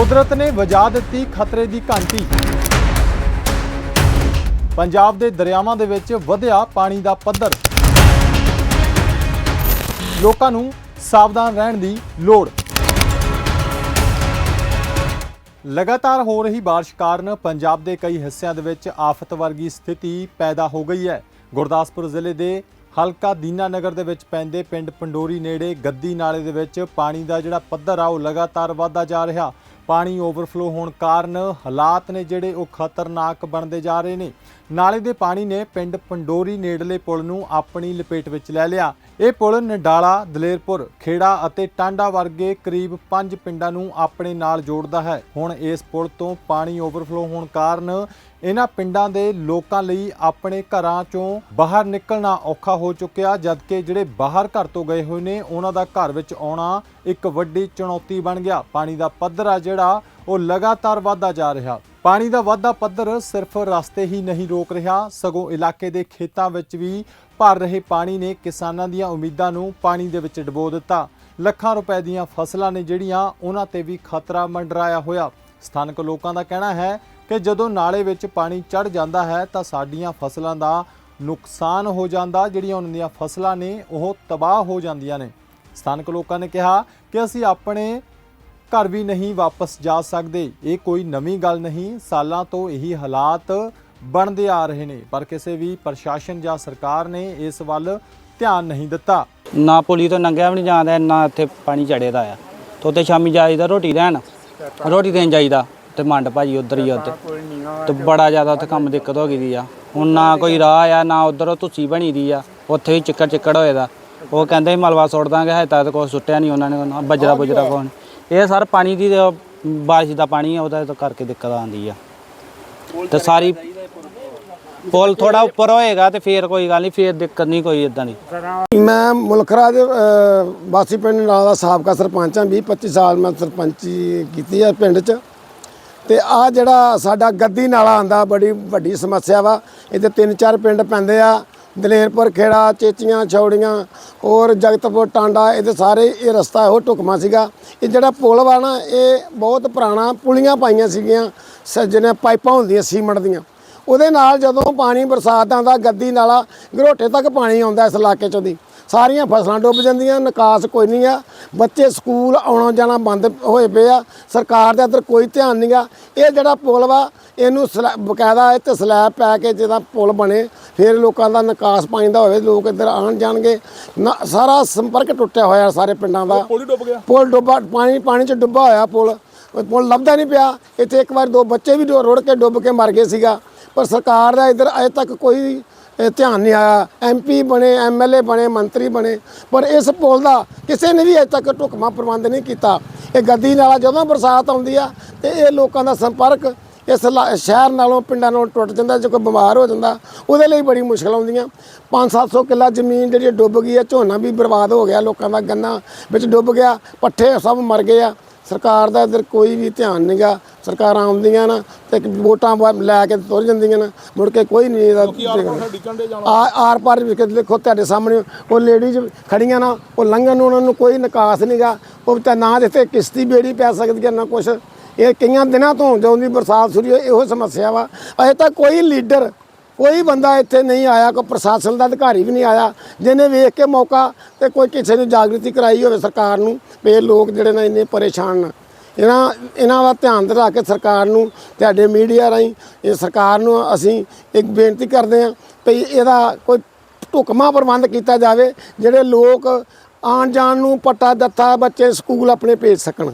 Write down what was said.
ਕੁਦਰਤ ਨੇ ਵਜਾ ਦਿੱਤੀ ਖਤਰੇ ਦੀ ਘੰਟੀ। ਪੰਜਾਬ ਦੇ ਦਰਿਆਵਾਂ ਦੇ ਵਿੱਚ ਵਧਿਆ ਪਾਣੀ ਦਾ ਪੱਧਰ। ਲੋਕਾਂ ਨੂੰ ਸਾਵਧਾਨ ਰਹਿਣ ਦੀ ਲੋੜ। ਲਗਾਤਾਰ ਹੋ ਰਹੀ ਬਾਰਿਸ਼ ਕਾਰਨ ਪੰਜਾਬ ਦੇ ਕਈ ਹਿੱਸਿਆਂ ਦੇ ਵਿੱਚ ਆਫਤ ਵਰਗੀ ਸਥਿਤੀ ਪੈਦਾ ਹੋ ਗਈ ਹੈ। ਗੁਰਦਾਸਪੁਰ ਜ਼ਿਲ੍ਹੇ ਦੇ ਹਲਕਾ ਦੀਨਾਨਗਰ ਦੇ ਵਿੱਚ ਪੈਂਦੇ ਪਿੰਡ ਪੰਡੋਰੀ ਨੇੜੇ ਗੱਦੀ ਨਾਲੇ ਦੇ ਵਿੱਚ ਪਾਣੀ ਦਾ ਜਿਹੜਾ ਪੱਧਰ ਆ, ਉਹ ਲਗਾਤਾਰ ਵਧਦਾ ਜਾ ਰਿਹਾ। ਪਾਣੀ ਓਵਰਫਲੋ ਹੋਣ ਕਾਰਨ ਹਾਲਾਤ ਨੇ ਜਿਹੜੇ ਉਹ ਖਤਰਨਾਕ ਬਣਦੇ ਜਾ ਰਹੇ ਨੇ। ਨਾਲੇ ਦੇ ਪਾਣੀ ਨੇ ਪਿੰਡ ਪੰਡੋਰੀ ਨੇੜਲੇ ਪੁਲ ਨੂੰ ਆਪਣੀ ਲਪੇਟ ਵਿੱਚ ਲੈ ਲਿਆ। ਇਹ ਪੁਲ ਨਡਾਲਾ, ਦਲੇਰਪੁਰ, ਖੇੜਾ ਅਤੇ ਟਾਂਡਾ ਵਰਗੇ ਕਰੀਬ 5 ਪਿੰਡਾਂ ਨੂੰ ਆਪਣੇ ਨਾਲ ਜੋੜਦਾ ਹੈ। ਹੁਣ ਇਸ ਪੁਲ ਤੋਂ ਪਾਣੀ ਓਵਰਫਲੋ ਹੋਣ ਕਾਰਨ ਇਹਨਾਂ ਪਿੰਡਾਂ ਦੇ ਲੋਕਾਂ ਲਈ ਆਪਣੇ ਘਰਾਂ ਚੋਂ ਬਾਹਰ ਨਿਕਲਣਾ ਔਖਾ ਹੋ ਚੁੱਕਿਆ, ਜਦਕਿ ਜਿਹੜੇ ਬਾਹਰ ਘਰ ਤੋਂ ਗਏ ਹੋਏ ਨੇ, ਉਹਨਾਂ ਦਾ ਘਰ ਵਿੱਚ ਆਉਣਾ ਇੱਕ ਵੱਡੀ ਚੁਣੌਤੀ ਬਣ ਗਿਆ। ਪਾਣੀ ਦਾ ਪੱਧਰ ਆ ਜਿਹੜਾ ਉਹ ਲਗਾਤਾਰ ਵਧਦਾ ਜਾ ਰਿਹਾ। ਪਾਣੀ ਦਾ ਵਾਧਾ ਪੱਧਰ ਸਿਰਫ ਰਸਤੇ ਹੀ ਨਹੀਂ ਰੋਕ ਰਿਹਾ। ਸਗੋਂ ਇਲਾਕੇ ਦੇ ਖੇਤਾਂ ਵਿੱਚ ਵੀ ਭਰ ਰਹੇ ਪਾਣੀ ਨੇ ਕਿਸਾਨਾਂ ਦੀਆਂ ਉਮੀਦਾਂ ਨੂੰ ਪਾਣੀ ਦੇ ਵਿੱਚ ਡੁਬੋ ਦਿੱਤਾ। ਲੱਖਾਂ ਰੁਪਏ ਦੀਆਂ ਫਸਲਾਂ ਨੇ ਜਿਹੜੀਆਂ ਉਹਨਾਂ ਤੇ ਵੀ ਖਤਰਾ ਮੰਡਰਾਇਆ ਹੋਇਆ। ਸਥਾਨਕ ਲੋਕਾਂ ਦਾ ਕਹਿਣਾ ਹੈ ਕਿ ਜਦੋਂ ਨਾਲੇ ਵਿੱਚ ਪਾਣੀ ਚੜ ਜਾਂਦਾ ਹੈ ਤਾਂ ਸਾਡੀਆਂ ਫਸਲਾਂ ਦਾ ਨੁਕਸਾਨ ਹੋ ਜਾਂਦਾ। ਜਿਹੜੀਆਂ ਉਹਨਾਂ ਦੀਆਂ ਫਸਲਾਂ ਨੇ ਉਹ ਤਬਾਹ ਹੋ ਜਾਂਦੀਆਂ ਨੇ। ਸਥਾਨਕ ਲੋਕਾਂ ਨੇ ਕਿਹਾ ਕਿ ਅਸੀਂ ਆਪਣੇ ਘਰ ਵੀ ਨਹੀਂ ਵਾਪਸ ਜਾ ਸਕਦੇ। ਇਹ ਕੋਈ ਨਵੀਂ ਗੱਲ ਨਹੀਂ ਸਾਲਾਂ ਤੋਂ ਇਹੀ ਹਾਲਾਤ ਬਣਦੇ ਆ ਰਹੇ ਨੇ। ਪਰ ਕਿਸੇ ਵੀ ਪ੍ਰਸ਼ਾਸਨ ਜਾਂ ਸਰਕਾਰ ਨੇ ਇਸ ਵੱਲ ਧਿਆਨ ਨਹੀਂ ਦਿੱਤਾ। ਨਾ ਪੁਲੀ ਤੋਂ ਨੰਗਿਆ ਵੀ ਨਹੀਂ ਜਾਂਦਾ ਨਾ ਇੱਥੇ ਪਾਣੀ ਚੜੇਦਾ ਆ। ਤੇ ਉੱਥੇ ਸ਼ਾਮੀ ਜਾਈਦਾ ਰੋਟੀ ਲੈਣ ਰੋਟੀ ਦੇਣ ਜਾਈਦਾ ਤੇ ਮੰਡ ਭਾਜੀ ਉਧਰ ਹੀ ਆ ਉੱਤੇ ਤੇ ਬੜਾ ਜ਼ਿਆਦਾ ਉੱਥੇ ਕੰਮ ਦਿੱਕਤ ਹੋ ਗਈ ਦੀ ਆ। ਹੁਣ ਨਾ ਕੋਈ ਰਾਹ ਆ ਨਾ ਉਧਰ ਧੁੱਸੀ ਬਣੀ ਦੀ ਆ। ਉੱਥੇ ਵੀ ਚਿੱਕੜ ਚਿੱਕੜ ਹੋਏਦਾ ਉਹ ਕਹਿੰਦੇ ਮਲਵਾ ਸੁੱਟ ਦਾਂਗੇ ਹਜੇ ਤੱਕ ਕੋਈ ਸੁੱਟਿਆ ਨਹੀਂ ਉਹਨਾਂ ਨੇ। ਨਾ ਬਜਰਾ ਬੁਜਰਾ ਕੋਣ ਇਹ ਸਰ ਪਾਣੀ ਦੀ ਬਾਰਿਸ਼ ਦਾ ਪਾਣੀ ਆ ਉਹਦਾ ਕਰਕੇ ਦਿੱਕਤ ਆਉਂਦੀ ਆ। ਤੇ ਸਾਰੀ ਪੁਲ। ਥੋੜਾ ਉੱਪਰ ਹੋਏਗਾ ਤੇ ਫੇਰ ਕੋਈ ਗੱਲ ਨਹੀਂ ਫੇਰ ਦਿੱਕਤ ਨਹੀਂ ਕੋਈ ਇਦਾਂ ਦੀ। ਮੈਂ ਮੁਲਖਰਾ ਦੇ ਵਾਸੀ ਪਿੰਡ ਨਾਲ ਦਾ ਸਾਬਕਾ ਸਰਪੰਚ ਹਾਂ 20 25 ਸਾਲ ਮੈਂ ਸਰਪੰਚੀ ਕੀਤੀ ਹੈ ਪਿੰਡ 'ਚ। ਤੇ ਆ ਜਿਹੜਾ ਸਾਡਾ ਗੱਦੀ ਨਾਲਾ ਆਂਦਾ ਬੜੀ ਵੱਡੀ ਸਮੱਸਿਆ ਵਾ। ਇਹਦੇ ਤਿੰਨ ਚਾਰ ਪਿੰਡ ਪੈਂਦੇ ਆ। ਦਲੇਰਪੁਰ ਖੇੜਾ, ਚੇਚੀਆਂ, ਛੌੜੀਆਂ, ਹੋਰ ਜਗਤਪੁਰ, ਟਾਂਡਾ ਇਹਦੇ ਸਾਰੇ ਇਹ ਰਸਤਾ ਉਹ ਢੁਕਮਾ ਸੀਗਾ। ਇਹ ਜਿਹੜਾ ਪੁਲ ਵਾ ਨਾ, ਇਹ ਬਹੁਤ ਪੁਰਾਣਾ ਪੁਲੀਆਂ ਪਾਈਆਂ ਸੀਗੀਆਂ ਸੱਜਣੇ ਪਾਈਪਾਂ ਹੁੰਦੀਆਂ ਸੀਮਿੰਟ ਦੀਆਂ। ਉਹਦੇ ਨਾਲ ਜਦੋਂ ਪਾਣੀ ਬਰਸਾਤ ਆਉਂਦਾ ਗੱਦੀ ਨਾਲਾ ਗਰੋਟੇ ਤੱਕ ਪਾਣੀ ਆਉਂਦਾ ਇਸ ਇਲਾਕੇ ਚੋਂ ਦੀ ਸਾਰੀਆਂ ਫਸਲਾਂ ਡੁੱਬ ਜਾਂਦੀਆਂ ਨਿਕਾਸ ਕੋਈ ਨਹੀਂ ਆ ਬੱਚੇ ਸਕੂਲ ਆਉਣਾ ਜਾਣਾ ਬੰਦ ਹੋਏ ਪਏ ਆ ਸਰਕਾਰ ਦੇ ਅੰਦਰ ਕੋਈ ਧਿਆਨ ਨਹੀਂ ਆ ਇਹ ਜਿਹੜਾ ਪੁਲ ਵਾ ਇਹਨੂੰ ਬਕਾਇਦਾ ਇਹ ਤੇ ਸਲੈਬ ਪੈ ਕੇ ਜਿਹਦਾ ਪੁਲ ਬਣੇ ਫਿਰ ਲੋਕਾਂ ਦਾ ਨਿਕਾਸ ਪਾਣੀ ਦਾ ਹੋਵੇ ਲੋਕ ਇੱਧਰ ਆਣ ਜਾਣਗੇ ਸਾਰਾ ਸੰਪਰਕ ਟੁੱਟਿਆ ਹੋਇਆ ਸਾਰੇ ਪਿੰਡਾਂ ਦਾ। ਪੁਲ ਡੁੱਬ ਗਿਆ? ਪੁਲ ਡੁੱਬਾ ਪਾਣੀ ਪਾਣੀ ਚ ਡੁੱਬਾ ਹੋਇਆ ਪੁਲ। ਉਹ ਪੁਲ ਲੱਭਦਾ ਨਹੀਂ ਪਿਆ। ਇੱਥੇ ਇੱਕ ਵਾਰ ਦੋ ਬੱਚੇ ਵੀ ਡੋ- ਰੁੜ ਕੇ ਡੁੱਬ ਕੇ ਮਰ ਗਏ ਸੀਗਾ। ਪਰ ਸਰਕਾਰ ਦਾ ਇੱਧਰ ਅਜੇ ਤੱਕ ਕੋਈ ਧਿਆਨ ਨਹੀਂ ਆਇਆ। ਐਮਪੀ ਬਣੇ ਐਮਐਲਏ ਬਣੇ, ਮੰਤਰੀ ਬਣੇ। ਪਰ ਇਸ ਪੁਲ ਦਾ ਕਿਸੇ ਨੇ ਵੀ ਅਜੇ ਤੱਕ ਢੁਕਮਾ ਪ੍ਰਬੰਧ ਨਹੀਂ ਕੀਤਾ। ਇਹ ਗੱਦੀ ਨਾਲਾ ਜਦੋਂ ਬਰਸਾਤ ਆਉਂਦੀ ਆ ਤੇ ਇਹ ਲੋਕਾਂ ਦਾ ਸੰਪਰਕ ਇਸ ਲਾ- ਸ਼ਹਿਰ ਨਾਲੋਂ, ਪਿੰਡਾਂ ਨਾਲੋਂ ਟੁੱਟ ਜਾਂਦਾ, ਜੇ ਕੋਈ ਬਿਮਾਰ ਹੋ ਜਾਂਦਾ, ਉਹਦੇ ਲਈ ਬੜੀ ਮੁਸ਼ਕਲ ਆਉਂਦੀਆਂ। 5-700 ਕਿੱਲਾ ਜ਼ਮੀਨ ਜਿਹੜੀ ਡੁੱਬ ਗਈ ਹੈ ਝੋਨਾ ਵੀ ਬਰਬਾਦ ਹੋ ਗਿਆ, ਲੋਕਾਂ ਦਾ ਗੰਨਾ ਵਿੱਚ ਡੁੱਬ ਗਿਆ, ਪੱਠੇ ਸਭ ਮਰ ਗਏ ਆ। ਸਰਕਾਰ ਦਾ ਇੱਧਰ ਕੋਈ ਵੀ ਧਿਆਨ ਨਹੀਂਗਾ ਸਰਕਾਰਾਂ ਆਉਂਦੀਆਂ ਨਾ ਤੇ ਵੋਟਾਂ ਲੈ ਕੇ ਤੁਰ ਜਾਂਦੀਆਂ ਨਾ। ਮੁੜ ਕੇ ਕੋਈ ਨਹੀਂ ਇਹਦਾ ਆਰ ਪਾਰ ਵੀ ਦੇਖੋ ਤੁਹਾਡੇ ਸਾਹਮਣੇ ਉਹ ਲੇਡੀਜ਼ ਖੜੀਆਂ ਨਾ ਉਹ ਲੰਘਣ ਨੂੰ ਉਹਨਾਂ ਨੂੰ ਕੋਈ ਨਿਕਾਸ ਨਹੀਂਗਾ ਉਹ ਤਾਂ ਨਾ ਜਿੱਥੇ ਕਿਸ਼ਤੀ ਬੇੜੀ ਪੈ ਸਕਦੀ ਹੈ ਨਾ ਕੁਛ। ਇਹ ਕਈਆਂ ਦਿਨਾਂ ਤੋਂ ਜਦੋਂ ਦੀ ਬਰਸਾਤ ਸ਼ੁਰੂ ਹੋਈ ਇਹੋ ਸਮੱਸਿਆ ਵਾ। ਅਜੇ ਤੱਕ ਕੋਈ ਲੀਡਰ ਕੋਈ ਬੰਦਾ ਇੱਥੇ ਨਹੀਂ ਆਇਆ, ਕੋਈ ਪ੍ਰਸ਼ਾਸਨ ਦਾ ਅਧਿਕਾਰੀ ਵੀ ਨਹੀਂ ਆਇਆ, ਜਿਹਨੇ ਵੇਖ ਕੇ ਮੌਕਾ ਤੇ ਕੋਈ ਕਿਸੇ ਨੂੰ ਜਾਗ੍ਰਿਤੀ ਕਰਾਈ ਹੋਵੇ ਸਰਕਾਰ ਨੂੰ ਵੀ ਇਹ ਲੋਕ ਜਿਹੜੇ ਨੇ ਇੰਨੇ ਪਰੇਸ਼ਾਨ ਨੇ। ਇਹਨਾਂ ਇਹਨਾਂ ਦਾ ਧਿਆਨ ਦੇ ਰੱਖ ਕੇ ਸਰਕਾਰ ਨੂੰ, ਤੁਹਾਡੇ ਮੀਡੀਆ ਰਾਹੀਂ, ਇਹ ਸਰਕਾਰ ਨੂੰ ਅਸੀਂ ਇੱਕ ਬੇਨਤੀ ਕਰਦੇ ਹਾਂ ਵੀ ਇਹਦਾ ਕੋਈ ਢੁਕਮਾ ਪ੍ਰਬੰਧ ਕੀਤਾ ਜਾਵੇ, ਜਿਹੜੇ ਲੋਕ ਆਉਣ ਜਾਣ ਨੂੰ ਪੱਟਾ ਦਿੱਤਾ ਬੱਚੇ ਸਕੂਲ ਆਪਣੇ ਭੇਜ ਸਕਣ।